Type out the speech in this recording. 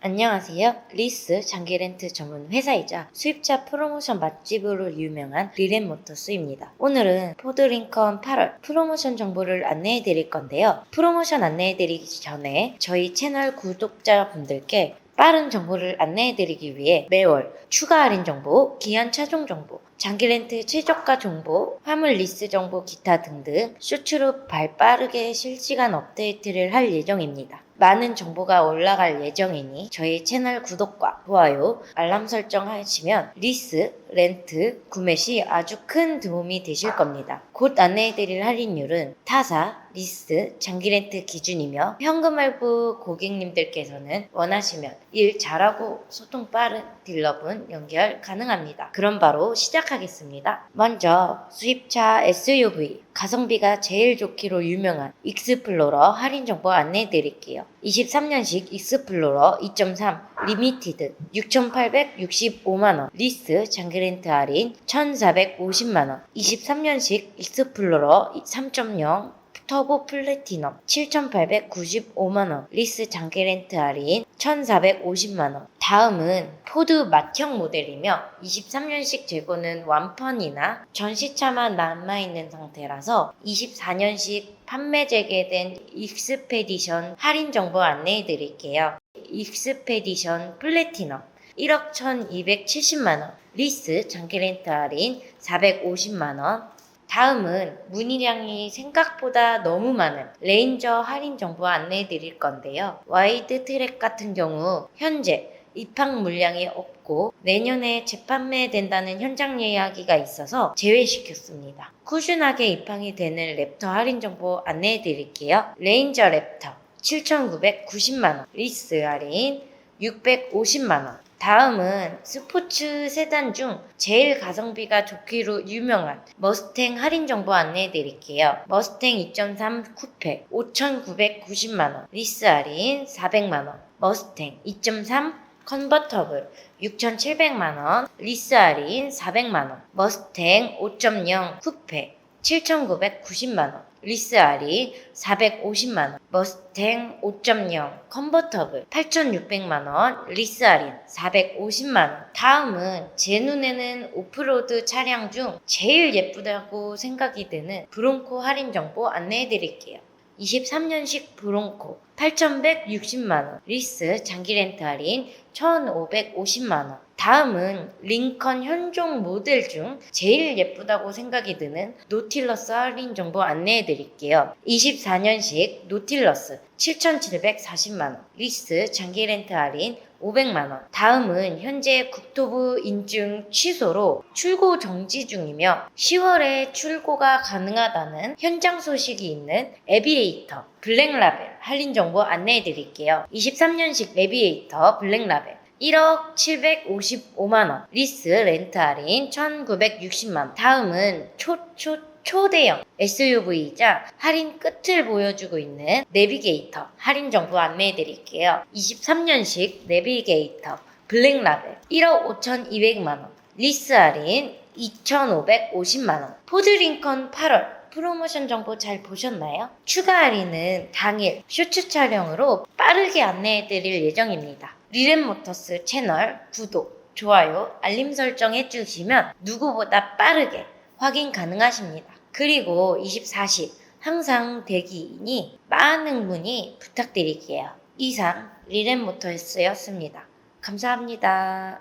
안녕하세요. 리스 장기 렌트 전문 회사이자 수입차 프로모션 맛집으로 유명한 리렌모터스입니다. 오늘은 포드 링컨 8월 프로모션 정보를 안내해 드릴 건데요. 프로모션 안내해 드리기 전에 저희 채널 구독자분들께 빠른 정보를 안내해 드리기 위해 매월 추가 할인 정보, 기한 차종 정보, 장기 렌트 최저가 정보, 화물 리스 정보 기타 등등 쇼츠로 발 빠르게 실시간 업데이트를 할 예정입니다. 많은 정보가 올라갈 예정이니 저희 채널 구독과 좋아요, 알람 설정 하시면 리스, 렌트, 구매 시 아주 큰 도움이 되실 겁니다. 곧 안내해드릴 할인율은 타사, 리스, 장기 렌트 기준이며 현금 할부 고객님들께서는 원하시면 일 잘하고 소통 빠른 딜러분 연결 가능합니다. 그럼 바로 시작하겠습니다. 먼저 수입차 SUV 가성비가 제일 좋기로 유명한 익스플로러 할인 정보 안내해 드릴게요. 23년식 익스플로러 2.3 리미티드 6,865만원 리스 장기 렌트 할인 1,450만원 23년식 익스플로러 3.0 터보 플래티넘 7,895만원 리스 장기 렌트 할인 1,450만원 다음은 포드 맏형 모델이며 23년식 재고는 완펀이나 전시차만 남아있는 상태라서 24년식 판매 재개된 익스페디션 할인 정보 안내해 드릴게요. 익스페디션 플래티넘 1억 1,270만원 리스 장기 렌트 할인 450만원 다음은 문의량이 생각보다 너무 많은 레인저 할인 정보 안내해 드릴 건데요. 와이드 트랙 같은 경우 현재 입항 물량이 없고 내년에 재판매된다는 현장 이야기가 있어서 제외시켰습니다. 꾸준하게 입항이 되는 랩터 할인 정보 안내해 드릴게요. 레인저 랩터 7,990만원, 리스 할인 650만원, 다음은 스포츠 세단 중 제일 가성비가 좋기로 유명한 머스탱 할인 정보 안내해 드릴게요. 머스탱 2.3 쿠페 5,990만원, 리스 할인 400만원, 머스탱 2.3 컨버터블 6,700만원, 리스 할인 400만원, 머스탱 5.0 쿠페 7,990만원, 리스 할인 450만원, 머스탱 5.0 컨버터블 8,600만원, 리스 할인 450만원. 다음은 제 눈에는 오프로드 차량 중 제일 예쁘다고 생각이 드는 브론코 할인 정보 안내해 드릴게요. 23년식 브론코 8,160만원, 리스 장기 렌트 할인 1,550만원. 다음은 링컨 현종 모델 중 제일 예쁘다고 생각이 드는 노틸러스 할인 정보 안내해 드릴게요. 24년식 노틸러스 7,740만원, 리스 장기 렌트 할인 500만 원. 다음은 현재 국토부 인증 취소로 출고 정지 중이며 10월에 출고가 가능하다는 현장 소식이 있는 에비에이터 블랙라벨 할인 정보 안내해 드릴게요. 23년식 에비에이터 블랙라벨 1억 755만원, 리스 렌트 할인 1960만원. 다음은 초, 초, 초대형 SUV이자 할인 끝을 보여주고 있는 내비게이터 할인 정보 안내해 드릴게요. 23년식 내비게이터 블랙라벨 1억 5,200만원, 리스 할인 2,550만원, 포드 링컨 8월 프로모션 정보 잘 보셨나요? 추가 할인은 당일 쇼츠 촬영으로 빠르게 안내해 드릴 예정입니다. 리렌모터스 채널 구독, 좋아요, 알림 설정 해주시면 누구보다 빠르게 확인 가능하십니다. 그리고 24시 항상 대기이니 많은 문의 부탁드릴게요. 이상 리렌모터스였습니다. 감사합니다.